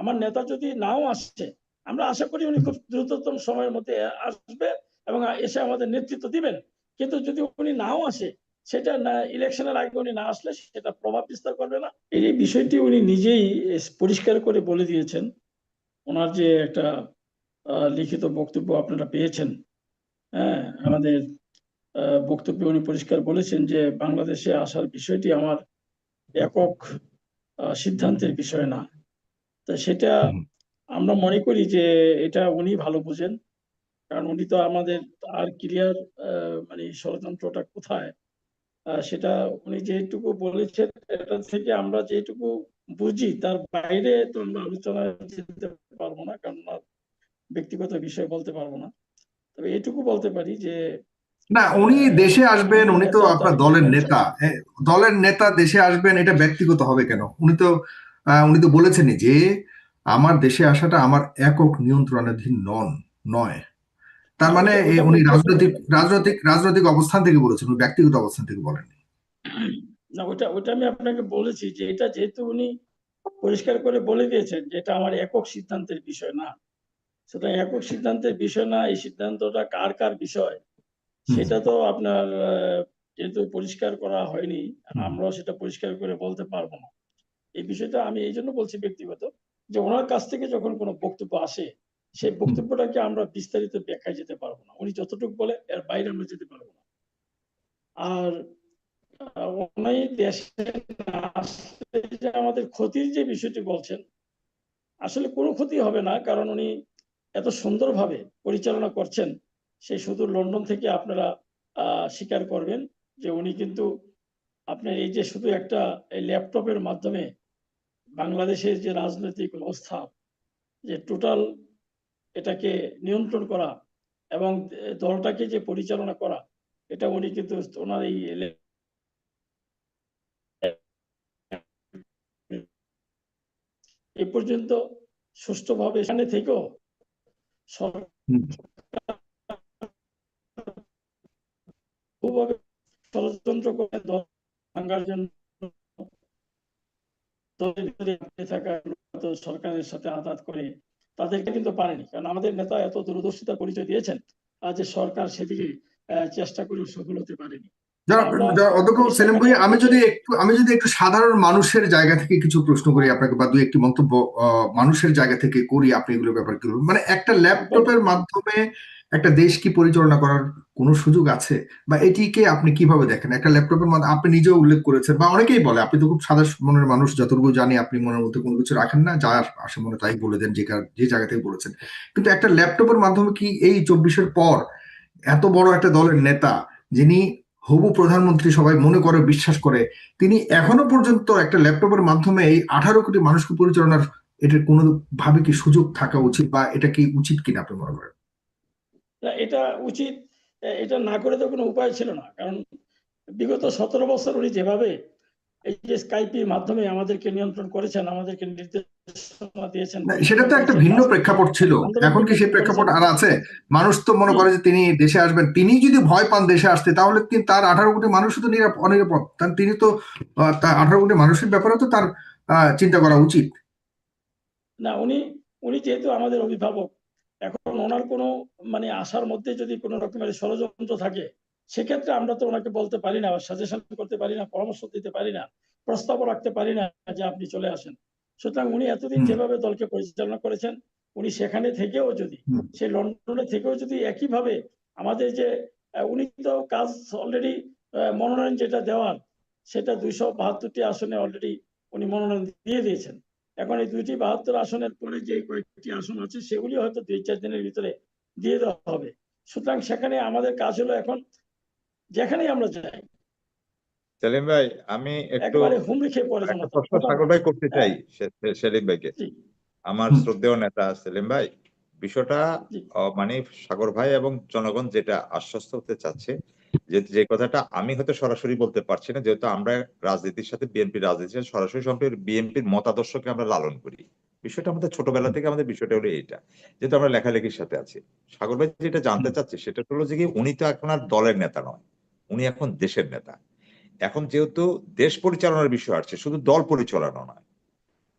আমার নেতা যদি নাও আসছে আমরা আশা করি উনি খুব দ্রুততম সময়ের মধ্যে আসবে এবং এসে আমাদের নেতৃত্ব দিবেন। কিন্তু যদি উনি নাও আসে, সেটা না, ইলেকশনের আগে উনি না আসলে সেটা প্রভাব বিস্তার করবে না। এই বিষয়টি উনি নিজেই পরিষ্কার করে বলে দিয়েছেন। ওনার যে একটা লিখিত বক্তব্য আপনারা পেয়েছেন। হ্যাঁ আমাদের বক্তব্যে উনি পরিষ্কার বলেছেন যে বাংলাদেশে আসার বিষয়টি আমার একক সিদ্ধান্তের বিষয় না। তো সেটা আমরা মনে করি যে এটা উনি ভালো বুঝেন। কারণ উনি তো আমাদের আর ক্লিয়ার মানে ষড়যন্ত্রটা কোথায়? সেটা উনি যেটুকু বলেছেন এটা থেকে আমরা যেটুকু বুঝি তার বাইরে তো আমরা আলোচনায় যেতে পারব না কারণ ব্যক্তিগত বিষয় বলতে পারব না। তবে এটুকু বলতে পারি যে না উনি দেশে আসবেন উনি তো আপনার দলের নেতা। দলের নেতা দেশে আসবেন এটা ব্যক্তিগত হবে কেন? উনি তো উনি তো বলেছেনই যে আমার দেশে আসাটা আমার একক নিয়ন্ত্রণাধীন নন নয়। তার মানে উনি রাজনৈতিক রাজনৈতিক রাজনৈতিক অবস্থান থেকে বলেছেন ব্যক্তিগত অবস্থান থেকে বলেননি। না ওটা ওটা আমি আপনাকে বলেছি যে এটা যেহেতু উনি পরিষ্কার করে বলে দিয়েছেন যে এটা আমার একক সিদ্ধান্তের বিষয় না। সুতরাং একক সিদ্ধান্তের বিষয় না এই সিদ্ধান্তটা কার কার বিষয়? সেটা তো আপনার যেহেতু পরিষ্কার করা হয়নি আমরাও সেটা পরিষ্কার করে বলতে পারব না। এই বিষয়টা আমি এই জন্য বলছি ব্যক্তিগত যে ওনার কাছ থেকে যখন কোনো বক্তব্য আসে, সেই বক্তব্যটাকে আমরা বিস্তারিত ব্যাখ্যায় যেতে পারব না। উনি যতটুকু বলে, এর বাইরে আমরা যেতে পারব না। আর উনি দেশে আমাদের ক্ষতির যে বিষয়টি বলছেন, আসলে কোনো ক্ষতি হবে না, কারণ উনি এত সুন্দরভাবে পরিচালনা করছেন। সেই শুধু লন্ডন থেকে আপনারা স্বীকার করবেন যে উনি কিন্তু আপনার এই যে শুধু একটা ল্যাপটপের মাধ্যমে বাংলাদেশের যে রাজনৈতিক অবস্থা যে টোটাল এটাকে নিয়ন্ত্রণ করা এবং দলটাকে যে পরিচালনা করা এটা উনি কিন্তু ওনার এই এ পর্যন্ত সুষ্ঠুভাবে এখানে থেকেও সরকার। ষড়যন্ত্র করে দল ভাঙার জন্য দলের ভিতরে থাকা সরকারের সাথে আঘাত করে তাদেরকে কিন্তু পারেনি। কারণ আমাদের নেতা এত দূরদর্শিতার পরিচয় দিয়েছেন আর যে সরকার সেদিকে চেষ্টা করে সফল হতে পারেনি। অধ্যক্ষ সেলিম ভাই আমি যদি একটু আমি যদি একটু সাধারণ মানুষের জায়গা থেকে কিছু প্রশ্ন করি আপনাকে বা দুই একটি মন্তব্য আহ, মানুষের জায়গা থেকে করি আপনি এগুলো ব্যাপার কি মানে একটা ল্যাপটপের মাধ্যমে একটা দেশ কি পরিচালনা করার কোনো সুযোগ আছে? বা এটিকে আপনি কীভাবে দেখেন? একটা ল্যাপটপের মাধ্যমে আপনি নিজেও উল্লেখ করেছেন, বা অনেকেই বলে, আপনি তো খুব সাদা মনের মানুষ, যতটুকু জানি আপনি মনের মধ্যে কোনো কিছু রাখেন না, যা আসে মনে তাই বলে দেন, যে যে জায়গা থেকে বলেছেন। কিন্তু একটা ল্যাপটপের মাধ্যমে কি এই চব্বিশের পর এত বড় একটা দলের নেতা, যিনি হবু প্রধানমন্ত্রী সবাই মনে করে, বিশ্বাস করে, তিনি এখনও পর্যন্ত একটা ল্যাপটপের মাধ্যমে এই আঠারো কোটি মানুষকে পরিচালনার এটার কোনো ভাবে কি সুযোগ থাকা উচিত, বা এটা কি উচিত কিনা আপনি মনে করেন? এটা উচিত এটা না করে তো কোনো উপায় ছিল না। কারণ বিগত সতেরো বছর উনি যেভাবে এই যে স্কাইপির মাধ্যমে আমাদেরকে নিয়ন্ত্রণ করেছেন আমাদেরকে নির্দেশনা দিয়েছেন। সেটা তো একটা ভিন্ন প্রেক্ষাপট ছিল। এখন কি সেই প্রেক্ষাপট আর আছে? মানুষ তো মনে করে যে তিনি দেশে আসবেন। তিনি যদি ভয় পান দেশে আসতে তাহলে তিনি তার আঠারো কোটি মানুষ তো নিরাপ- অনিরাপদ? তার তিনি তো তার আঠারো কোটি মানুষের ব্যাপারে তো তার চিন্তা করা উচিত। না উনি উনি যেহেতু আমাদের অভিভাবক এখন ওনার কোনো মানে আশার মধ্যে যদি কোনো রকমের ষড়যন্ত্র থাকে সেক্ষেত্রে আমরা তো ওনাকে বলতে পারি না বা সাজেশন করতে পারি না পরামর্শ দিতে পারি না প্রস্তাবও রাখতে পারি না যে আপনি চলে আসেন। সুতরাং উনি এতদিন যেভাবে দলকে পরিচালনা করেছেন উনি সেখানে থেকেও যদি। সেই লন্ডনে থেকেও যদি একইভাবে আমাদের যে উনি তো কাজ অলরেডি মনোনয়ন যেটা দেওয়ার সেটা দুইশো বাহাত্তরটি আসনে অলরেডি উনি মনোনয়ন দিয়ে দিয়েছেন। এখন এই দুইটি বাহাত্তর আসনের পরে যে কয়েকটি আসন আছে সেগুলি হয়তো দুই চার দিনের ভিতরে দিয়ে দেওয়া হবে। সুতরাং সেখানে আমাদের কাজ হলো এখন যেখানেই আমরা যাই। সেলিম ভাই আমি একটু। প্রশ্ন সাগর ভাই করতে চাই সে- সে- সেলিম ভাইকে। আমার শ্রদ্ধেয় নেতা সেলিম ভাই বিষয়টা মানে সাগর ভাই এবং জনগণ যেটা আশ্বস্ত হতে চাচ্ছে যে যে কথাটা আমি হয়তো সরাসরি বলতে পারছি না যেহেতু আমরা রাজনীতির সাথে বিএনপি রাজনীতির সাথে সরাসরি সম্পর্কে বিএনপির মতাদর্শকে আমরা লালন করি। বিষয়টা আমাদের ছোটবেলা থেকে আমাদের বিষয়টা হলো এইটা যেহেতু আমরা লেখালেখির সাথে আছি। সাগর ভাই যেটা জানতে চাচ্ছে সেটা হলো যে কি উনি তো এখন আর দলের নেতা নয় উনি এখন দেশের নেতা। এখন যেহেতু দেশ পরিচালনার বিষয় আছে শুধু দল পরিচালনা নয়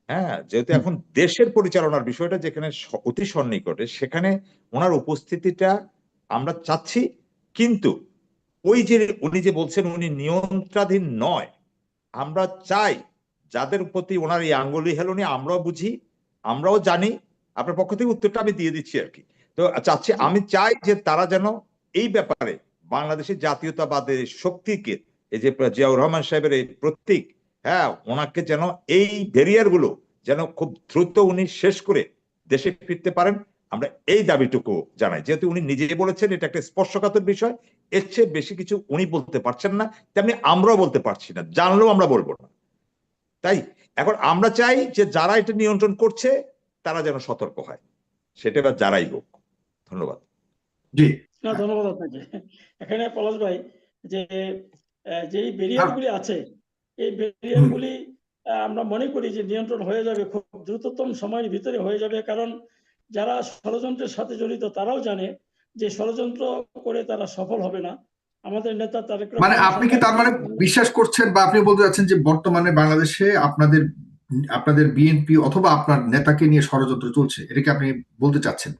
হ্যাঁ যেহেতু এখন দেশের পরিচালনার বিষয়টা যেখানে অতি সন্নিকটে সেখানে ওনার উপস্থিতিটা আমরা চাচ্ছি কিন্তু ওই যে উনি যে বলছেন উনি নিয়ন্ত্রণাধীন নয়, আমরা চাই যাদের প্রতি ওনার এই আঙ্গুলি হেলুনি, আমরাও বুঝি, আমরাও জানি, আপনার পক্ষ থেকে উত্তরটা আমি দিয়ে দিচ্ছি আর কি। তো চাচ্ছি আমি চাই যে তারা যেন এই ব্যাপারে বাংলাদেশের জাতীয়তাবাদের শক্তিকে, এই যে জিয়াউর রহমান সাহেবের এই প্রতীক হ্যাঁ ওনাকে যেন এই ব্যারিয়ারগুলো যেন খুব দ্রুত উনি শেষ করে দেশে ফিরতে পারেন। আমরা এই দাবিটুকু জানাই। যেহেতু উনি নিজে বলেছেন এটা একটা স্পর্শকাতর বিষয় এর চেয়ে বেশি কিছু উনি বলতে পারছেন না তেমনি আমরাও বলতে পারছি না জানলেও আমরা বলব না। তাই এখন আমরা চাই যে যারা এটা নিয়ন্ত্রণ করছে তারা যেন সতর্ক হয়। সেটা এবার যারাই হোক। ধন্যবাদ। জি। না ধন্যবাদ আপনাকে। এখানে পলাশ ভাই যে আহ, যেই ব্যারিয়ার গুলি আছে এই ব্যারিয়ার গুলি আহ, আমরা মনে করি যে নিয়ন্ত্রণ হয়ে যাবে খুব দ্রুততম সময়ের ভিতরে হয়ে যাবে কারণ যারা ষড়যন্ত্রের সাথে জড়িত, তারাও জানে যে ষড়যন্ত্র করে তারা সফল হবে না। আমাদের নেতা তারেক মানে আপনি কি তার মানে বিশ্বাস করছেন বা আপনি বলতে চাচ্ছেন যে বর্তমানে বাংলাদেশে আপনাদের আপনাদের বিএনপি অথবা আপনার নেতাকে নিয়ে ষড়যন্ত্র চলছে? এটা কি আপনি বলতে চাচ্ছেন?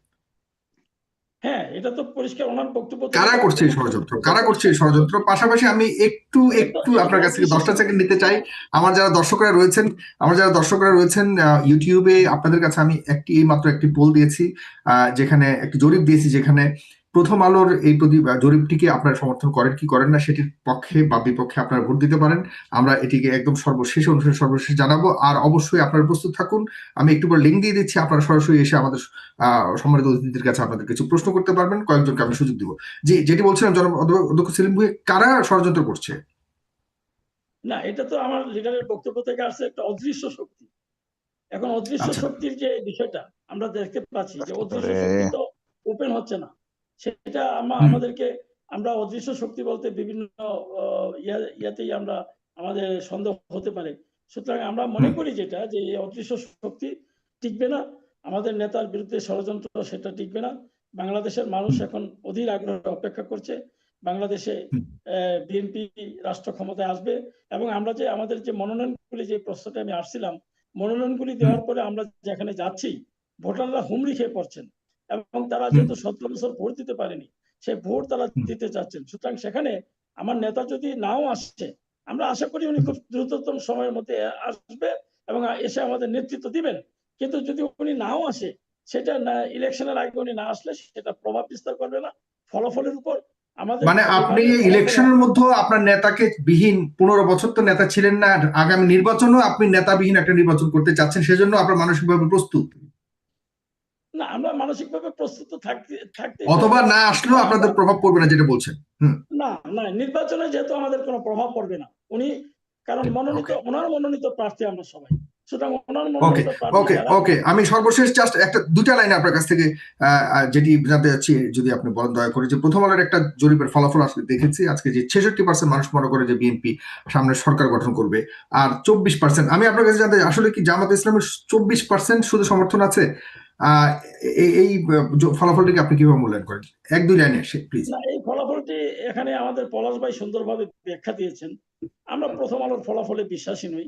এটা তো পরিষ্কার ওনার বক্তব্য কারা করছে এই ষড়যন্ত্র? কারা করছে এই ষড়যন্ত্র? পাশাপাশি আমি একটু একটু আপনার কাছ থেকে দশটা সেকেন্ড নিতে চাই। আমার যারা দর্শকরা রয়েছেন আমার যারা দর্শকরা রয়েছেন ইউটিউবে আপনাদের কাছে আমি একটি এই মাত্র একটি পোল দিয়েছি আহ, যেখানে একটি জরিপ দিয়েছি যেখানে প্রথম আলোর এই জরিপটিকে আপনারা সমর্থন করেন কি করেন না সেটির পক্ষে বা বিপক্ষে আপনারা ভোট দিতে পারেন। আমরা এটিকে একদম সর্বশেষ অনুষ্ঠানে সর্বশেষ জানাব। আর অবশ্যই আপনারা প্রস্তুত থাকুন। আমি একটু পর লিঙ্ক দিয়ে দিচ্ছি আপনারা সরাসরি এসে আমাদের সম্মানিত অতিথিদের কাছে আপনাদের কিছু প্রশ্ন করতে পারবেন। কয়েকজনকে আমি সুযোগ দিব। জি যেটি বলছিলাম অধ্যাপক- অধ্যক্ষ সেলিম ভুঁইয়া কারা ষড়যন্ত্র করছে? না এটা তো আমার লিডারের বক্তব্য থেকে আসছে একটা অদৃশ্য শক্তি। এখন অদৃশ্য আচ্ছা। শক্তির যে বিষয়টা আমরা দেখতে পাচ্ছি যে অদৃশ্য শক্তি তো ওপেন হচ্ছে না। সেটা। আমাদেরকে আমরা অদৃশ্য শক্তি বলতে বিভিন্ন ইয়াতেই আমরা আমাদের সন্দেহ হতে পারে। সুতরাং আমরা মনে করি যেটা যে এই অদৃশ্য শক্তি টিকবে না। আমাদের নেতার বিরুদ্ধে ষড়যন্ত্র সেটা টিকবে না। বাংলাদেশের মানুষ এখন অধীর আগ্রহ অপেক্ষা করছে। বাংলাদেশে। বিএনপি রাষ্ট্র ক্ষমতায় আসবে এবং আমরা যে আমাদের যে মনোনয়নগুলি যে প্রশ্নটা আমি আসছিলাম মনোনয়নগুলি দেওয়ার পরে আমরা যেখানে যাচ্ছি ভোটাররা হুমড়ি খেয়ে পড়ছেন। এবং তারা যেহেতু সতেরো বছর ভোট দিতে পারেনি সেই ভোট তারা দিতে চাচ্ছেন। সুতরাং সেখানে আমার নেতা যদি নাও আসছে আমরা আশা করি উনি খুব দ্রুততম সময়ের মধ্যে আসবে এবং এসে আমাদের নেতৃত্ব দিবেন। কিন্তু যদি উনি নাও আসে সেটা না ইলেকশনের আগে উনি না আসলে সেটা প্রভাব বিস্তার করবে না ফলাফলের উপর আমাদের মানে আপনি ইলেকশনের মধ্যে আপনার নেতাকে বিহীন পনেরো বছর তো নেতা ছিলেন না আগামী নির্বাচনও আপনি নেতাবিহীন একটা নির্বাচন করতে চাচ্ছেন সেজন্য আপনার মানসিকভাবে প্রস্তুত। না আমরা মানসিকভাবে প্রস্তুত থাকতে থাকতে অথবা না আসলেও আপনাদের প্রভাব পড়বে না যেটা বলছেন। না না নির্বাচনে যেহেতু আমাদের কোনো প্রভাব পড়বে না উনি কারণ মনোনীত ওনার মনোনীত প্রার্থী আমরা সবাই। ওকে ওকে ওকে আমি সর্বশেষ জাস্ট একটা দুটা লাইন আপনার কাছ থেকে যেটি জানতে চাচ্ছি যদি আপনি বলেন দয়া করে যে প্রথম আলোর একটা জরিপের ফলাফল আজকে দেখেছি আজকে যে ছেষট্টি পার্সেন্ট মানুষ মনে করে যে বিএনপি সামনে সরকার গঠন করবে আর চব্বিশ পার্সেন্ট আমি আপনার কাছে জানতে আসলে কি জামাত ইসলামের চব্বিশ পার্সেন্ট শুধু সমর্থন আছে? এই ফলাফলটিকে আপনি কীভাবে মূল্যায়ন করেন? এক, দুই লাইনে প্লিজ এই ফলাফলটি এখানে আমাদের পলাশ ভাই সুন্দরভাবে ব্যাখ্যা দিয়েছেন। আমরা প্রথম আলোর ফলাফলে বিশ্বাসী নই।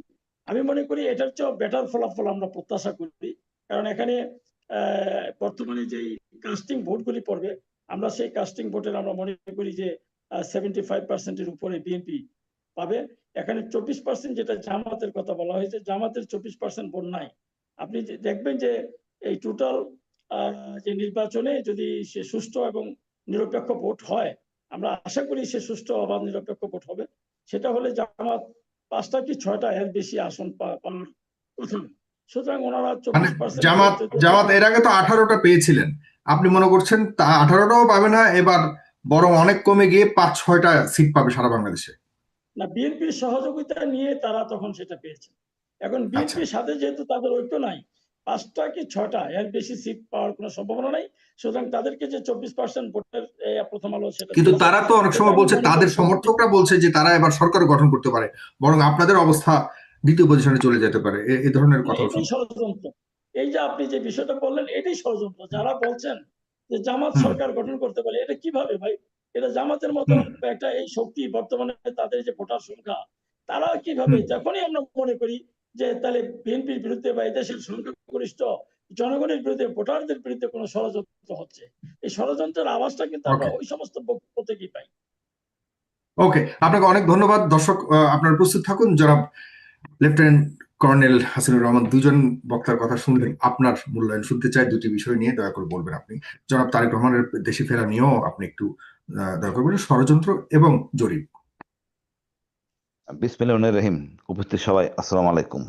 আমি মনে করি এটার চেয়েও বেটার ফলাফল আমরা প্রত্যাশা করি। কারণ এখানে বর্তমানে যেই কাস্টিং ভোটগুলি পড়বে, আমরা সেই কাস্টিং ভোটের আমরা মনে করি যে সেভেন্টি ফাইভ পার্সেন্টের উপরে বিএনপি পাবে। এখানে চব্বিশ পার্সেন্ট যেটা জামাতের কথা বলা হয়েছে, জামাতের চব্বিশ পার্সেন্ট ভোট নাই। আপনি যে, দেখবেন যে এই টোটাল যে নির্বাচনে যদি সে সুষ্ঠু এবং নিরপেক্ষ ভোট হয় আমরা আশা করি সে সুষ্ঠু অবাধ নিরপেক্ষ ভোট হবে। সেটা হলে জামাত পাঁচটা কি ছয়টা এর বেশি আসন পাওয়ার সুতরাং ওনারা মানে জামাত জামাত এর আগে তো আঠারোটা পেয়েছিলেন। আপনি মনে করছেন তা আঠারোটাও পাবে না এবার বরং অনেক কমে গিয়ে পাঁচ ছয়টা সিট পাবে সারা বাংলাদেশে। না বিএনপির সহযোগিতা নিয়ে তারা তখন সেটা পেয়েছে। এখন বিএনপির সাথে যেহেতু তাদের ঐক্য নাই পাঁচটা কি ছটা? এর বেশি সিট পাওয়ার কোনো সম্ভাবনা নাই। সুতরাং তাদেরকে যে চব্বিশ পার্সেন্ট ভোটের প্রথম আলো সেটা কিন্তু তারা তো অনেক সময় বলছে তাদের সমর্থকরা বলছে যে তারা এবার সরকার গঠন করতে পারে বরং আপনাদের অবস্থা দ্বিতীয় পজিশনে চলে যেতে পারে। এই ধরনের কথা ষড়যন্ত্র। এই যে আপনি যে বিষয়টা বললেন এটাই ষড়যন্ত্র। যারা বলছেন যে জামাত সরকার গঠন করতে পারে এটা কীভাবে ভাই? এটা জামাতের মতো একটা এই শক্তি বর্তমানে তাদের যে ভোটার সংখ্যা তারা কীভাবে যখনই আমরা মনে করি যে তাহলে বিএনপির বিরুদ্ধে বা এদেশের সংখ্যাগরিষ্ঠ জনগণের বিরুদ্ধে ভোটারদের বিরুদ্ধে কোনো ষড়যন্ত্র হচ্ছে? এই ষড়যন্ত্রের আওয়াজটা কিন্তু আমরা ওই সমস্ত বক্তব্য থেকেই পাই। ওকে আপনাকে অনেক ধন্যবাদ। দর্শক আপনারা প্রস্তুত থাকুন। জনাব লেফটেন্যান্ট কর্নেল হাসিনুর রহমান দুজন বক্তার কথা শুনলেন। আপনার মূল্যায়ন শুনতে চাই। দুটি বিষয় নিয়ে দয়া করে বলবেন আপনি। জনাব তারেক রহমানের দেশে ফেরা নিয়েও আপনি একটু দয়া করে বলুন ষড়যন্ত্র এবং জরিপ। বিসমিল্লাহির রহিম। উপস্থিত সবাই আসসালামু আলাইকুম।